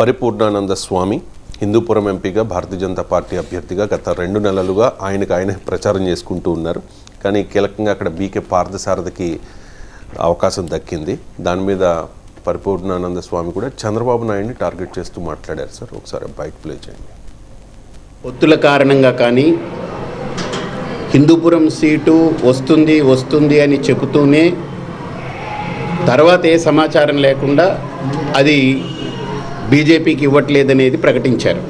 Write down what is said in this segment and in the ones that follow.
పరిపూర్ణానంద స్వామి హిందూపురం ఎంపీగా భారతీయ జనతా పార్టీ అభ్యర్థిగా గత రెండు నెలలుగా ఆయనకు ఆయన ప్రచారం చేసుకుంటూ ఉన్నారు. కానీ కీలకంగా అక్కడ బీకే పార్థసారథికి అవకాశం దక్కింది. దాని మీద పరిపూర్ణానంద స్వామి కూడా చంద్రబాబు నాయుడిని టార్గెట్ చేస్తూ మాట్లాడారు సార్. ఒకసారి బయట ప్లే చేయండి. ఒత్తుల కారణంగా కానీ హిందూపురం సీటు వస్తుంది వస్తుంది అని చెబుతూనే తర్వాత ఏ సమాచారం లేకుండా అది బీజేపీకి ఇవ్వట్లేదనేది ప్రకటించారు.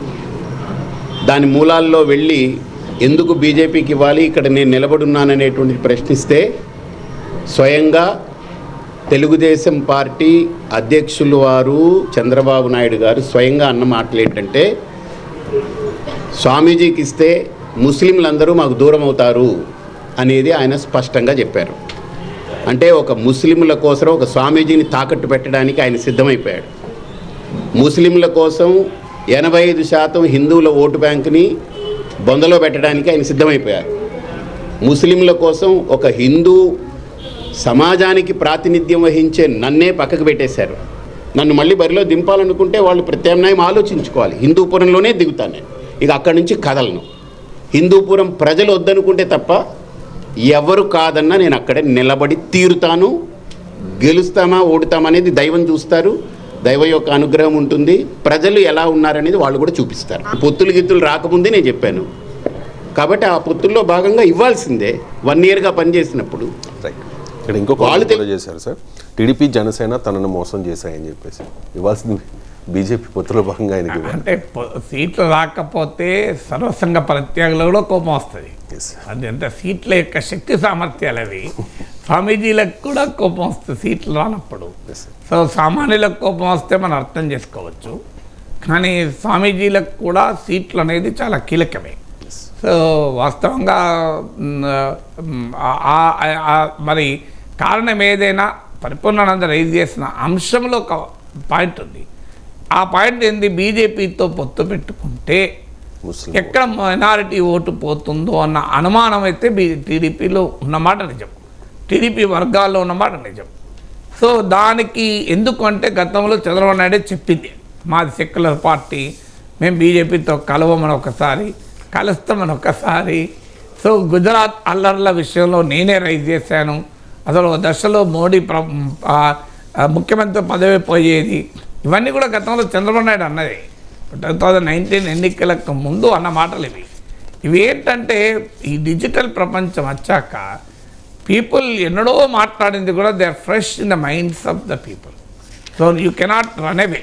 దాని మూలాల్లో వెళ్ళి ఎందుకు బీజేపీకి ఇవ్వాలి ఇక్కడ నేను నిలబడున్నాననేటువంటి ప్రశ్నిస్తే స్వయంగా తెలుగుదేశం పార్టీ అధ్యక్షులు వారు చంద్రబాబు నాయుడు గారు స్వయంగా అన్న మాటలు ఏంటంటే స్వామీజీకి ఇస్తే ముస్లింలందరూ మాకు దూరం అవుతారు అనేది ఆయన స్పష్టంగా చెప్పారు. అంటే ఒక ముస్లింల కోసం ఒక స్వామీజీని తాకట్టు పెట్టడానికి ఆయన సిద్ధమైపోయాడు. ముస్లింల కోసం ఎనభై ఐదు శాతం హిందువుల ఓటు బ్యాంకుని బొందలో పెట్టడానికి ఆయన సిద్ధమైపోయారు. ముస్లింల కోసం ఒక హిందూ సమాజానికి ప్రాతినిధ్యం వహించే నన్నే పక్కకు పెట్టేశారు. నన్ను మళ్ళీ బరిలో దింపాలనుకుంటే వాళ్ళు ప్రత్యామ్నాయం ఆలోచించుకోవాలి. హిందూపురంలోనే దిగుతాను నేను. ఇక అక్కడి నుంచి కదలను. హిందూపురం ప్రజలు వద్దనుకుంటే తప్ప ఎవరు కాదన్నా నేను అక్కడే నిలబడి తీరుతాను. గెలుస్తామా ఓడుతామనేది దైవం చూస్తారు. దైవం యొక్క అనుగ్రహం ఉంటుంది. ప్రజలు ఎలా ఉన్నారనేది వాళ్ళు కూడా చూపిస్తారు. పొత్తులు గిత్తులు రాకముందే నేను చెప్పాను. కాబట్టి ఆ పొత్తుల్లో భాగంగా ఇవ్వాల్సిందే. వన్ ఇయర్గా పనిచేసినప్పుడు. రైట్ ఇక్కడ ఇంకొక వాళ్ళు చేశారు సార్. టీడీపీ జనసేన తనను మోసం చేశాయని చెప్పేసి. ఇవ్వాల్సింది బీజేపీ పొత్తులో భాగంగా ఆయనకి అంటే సీట్లు రాకపోతే సర్వసంగ పరిత్యాగులు కూడా కోపం వస్తుంది. Yes. అది ఎంత సీట్ల యొక్క శక్తి సామర్థ్యాలు అవి స్వామీజీలకు కూడా కోపం వస్తుంది సీట్లు రానప్పుడు. సో సామాన్యులకు కోపం వస్తే మనం అర్థం చేసుకోవచ్చు. కానీ స్వామీజీలకు కూడా సీట్లు అనేది చాలా కీలకమే. సో వాస్తవంగా మరి కారణం ఏదైనా పరిపూర్ణానంద రైజ్ చేసిన అంశంలో ఒక పాయింట్ ఉంది. ఆ పాయింట్ ఏంది? బీజేపీతో పొత్తు పెట్టుకుంటే ఎక్కడ మైనారిటీ ఓటు పోతుందో అన్న అనుమానం అయితే బీ టీడీపీలో ఉన్నమాట నిజం. టీడీపీ వర్గాల్లో ఉన్నమాట నిజం. సో దానికి ఎందుకు అంటే గతంలో చంద్రబాబు నాయుడే చెప్పింది మాది సెక్యులర్ పార్టీ మేము బీజేపీతో కలవమని ఒకసారి కలుస్తామని ఒకసారి. సో గుజరాత్ అల్లర్ల విషయంలో నేనే రైజ్ చేశాను. అసలు దశలో మోడీ ప్ర ముఖ్యమంత్రి పదవి పోయేది. ఇవన్నీ కూడా గతంలో చంద్రబాబు నాయుడు అన్నది. టూ థౌజండ్ నైన్టీన్ ఎన్నికలకు ముందు అన్న మాటలు ఇవి. ఇవి ఏంటంటే ఈ డిజిటల్ ప్రపంచం వచ్చాక పీపుల్ ఎన్నడో మాట్లాడింది కూడా they are fresh in the minds of the people so you cannot run away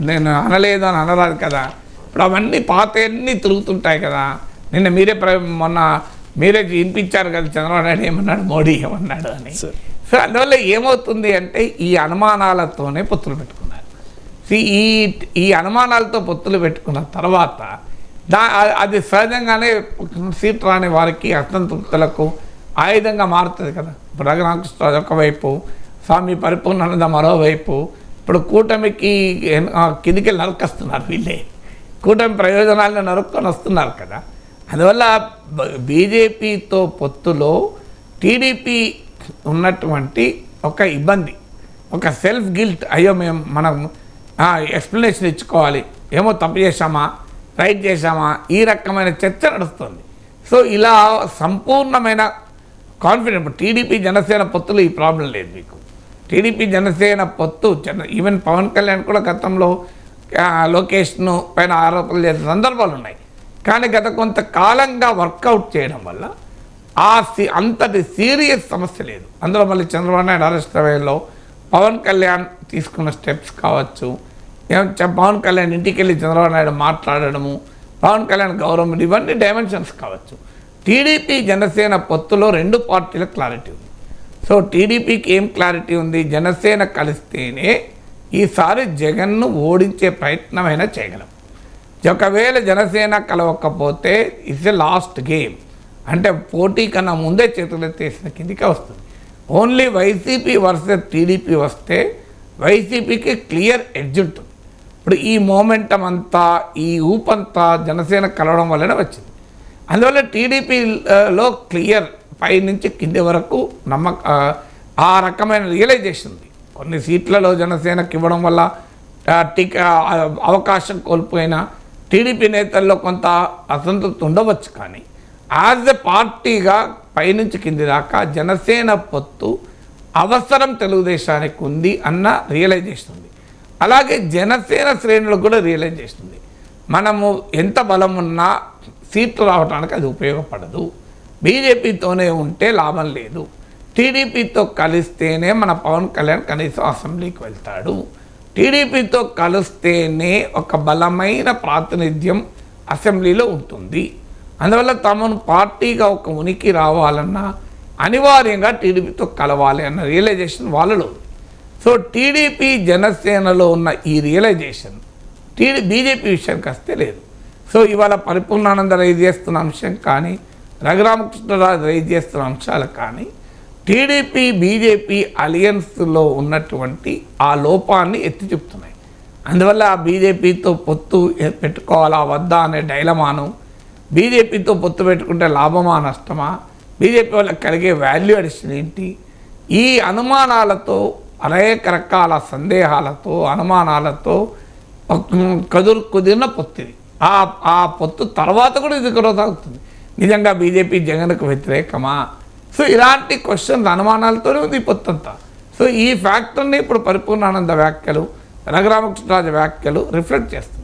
నేను అనలేదు అని అనరాదు కదా. ఇప్పుడు అవన్నీ పాత అన్నీ తిరుగుతుంటాయి కదా. నిన్న మీరే ప్ర మొన్న మీరే వినిపించారు కదా చంద్రబాబు నాయుడు ఏమన్నాడు మోడీ ఏమన్నాడు అని. సో అందువల్ల ఏమవుతుంది అంటే ఈ అనుమానాలతోనే పొత్తులు పెట్టుకున్నారు. See, ఈ ఈ అనుమానాలతో పొత్తులు పెట్టుకున్న తర్వాత దా అది సహజంగానే సీట్ రాని వారికి అసంతృప్తులకు ఆయుధంగా మారుతుంది కదా. ఇప్పుడు రఘురామకృష్ణ ఒకవైపు స్వామి పరిపూర్ణానంద మరోవైపు ఇప్పుడు కూటమికి కిందికి నరకస్తున్నారు వీళ్ళే. కూటమి ప్రయోజనాలను నరుక్కొని వస్తున్నారు కదా. అందువల్ల బీజేపీతో పొత్తులో టీడీపీ ఉన్నటువంటి ఒక ఇబ్బంది ఒక సెల్ఫ్ గిల్ట్ అయ్యో మేము మనం ఎక్స్ప్లెనేషన్ ఇచ్చుకోవాలి. ఏమో తప్పు చేశామా? రైట్ చేశామా? ఈ రకమైన చర్చ నడుస్తుంది. సో ఇలా సంపూర్ణమైన కాన్ఫిడెంట్. ఇప్పుడు టీడీపీ జనసేన పొత్తులు ఈ ప్రాబ్లం లేదు మీకు. టీడీపీ జనసేన పొత్తు జన ఈవెన్ పవన్ కళ్యాణ్ కూడా గతంలో లోకేష్ను పైన ఆరోపణలు చేసిన సందర్భాలు ఉన్నాయి. కానీ గత కొంతకాలంగా వర్కౌట్ చేయడం వల్ల ఆ సి అంతటి సీరియస్ సమస్య లేదు. అందులో మళ్ళీ చంద్రబాబు నాయుడు అరెస్ట్ అయ్యేలో పవన్ కళ్యాణ్ తీసుకున్న స్టెప్స్ కావచ్చు పవన్ కళ్యాణ్ ఇంటికి వెళ్ళి చంద్రబాబు నాయుడు మాట్లాడడము పవన్ కళ్యాణ్ గౌరవం ఇవన్నీ డైమెన్షన్స్ కావచ్చు. టీడీపీ జనసేన పొత్తులో రెండు పార్టీల క్లారిటీ ఉంది. సో టీడీపీకి ఏం క్లారిటీ ఉంది? జనసేన కలిస్తేనే ఈసారి జగన్ను ఓడించే ప్రయత్నమైనా చేయగలం. ఒకవేళ జనసేన కలవకపోతే ఇట్స్ ఎ లాస్ట్ గేమ్. అంటే పోటీ కన్నా ముందే చేతులెత్తేసిన కిందికి వస్తుంది. ఓన్లీ వైసీపీ వర్సెస్ టీడీపీ వస్తే వైసీపీకి క్లియర్ ఎడ్జ్ ఉంటుంది. ఇప్పుడు ఈ మూమెంటం అంతా ఈ ఊపంతా జనసేన కలవడం వల్లనే వచ్చింది. అందువల్ల టీడీపీలో క్లియర్ పై నుంచి కింది వరకు నమ్మక ఆ- రకమైన రియలైజేషన్ ఉంది. కొన్ని సీట్లలో జనసేనకి ఇవ్వడం వల్ల ఆ, అవకాశం కోల్పోయిన టీడీపీ నేతల్లో కొంత అసంతృప్తి ఉండవచ్చు కానీ యాజ్ ఎ పార్టీగా పైనుంచి కింది దాకా జనసేన పొత్తు అవసరం తెలుగుదేశానికి ఉంది అన్న రియలైజేషన్ ఉంది. అలాగే జనసేన శ్రేణులకు కూడా రియలైజ్ చేస్తుంది మనము ఎంత బలం ఉన్నా సీట్లు రావడానికి అది ఉపయోగపడదు. బీజేపీతోనే ఉంటే లాభం లేదు. టీడీపీతో కలిస్తేనే మన పవన్ కళ్యాణ్ కనీసం అసెంబ్లీకి వెళ్తాడు. టీడీపీతో కలిస్తేనే ఒక బలమైన ప్రాతినిధ్యం అసెంబ్లీలో ఉంటుంది. అందువల్ల తమను పార్టీగా ఒక ఉనికి రావాలన్నా అనివార్యంగా టీడీపీతో కలవాలి అన్న రియలైజేషన్ వాళ్ళలో. సో టీడీపీ జనసేనలో ఉన్న ఈ రియలైజేషన్ టీడీ బీజేపీ విషయానికి వస్తే లేదు. సో ఇవాళ పరిపూర్ణానంద రైజ్ చేస్తున్న అంశం కానీ రఘురామకృష్ణరాజు రైజ్ చేస్తున్న అంశాలు కానీ టీడీపీ బీజేపీ అలియన్స్లో ఉన్నటువంటి ఆ లోపాన్ని ఎత్తి చెప్తున్నాయి. అందువల్ల బీజేపీతో పొత్తు పెట్టుకోవాలా వద్దా అనే డైలమాను? బీజేపీతో పొత్తు పెట్టుకుంటే లాభమా నష్టమా? బీజేపీ వాళ్ళకి కలిగే వాల్యూ అడిషన్ ఏంటి? ఈ అనుమానాలతో అనేక రకాల సందేహాలతో అనుమానాలతో కదురు కుదిరిన పొత్తిది. ఆ ఆ పొత్తు తర్వాత కూడా ఇది కొనసాగుతుంది నిజంగా బీజేపీ జగన్కు వ్యతిరేకమా? సో ఇలాంటి క్వశ్చన్స్ అనుమానాలతోనే ఉంది ఈ పొత్తు అంతా సో ఈ ఫ్యాక్టర్ని ఇప్పుడు పరిపూర్ణానంద వ్యాఖ్యలు రఘురామకృష్ణరాజు వ్యాఖ్యలు రిఫ్లెక్ట్ చేస్తుంది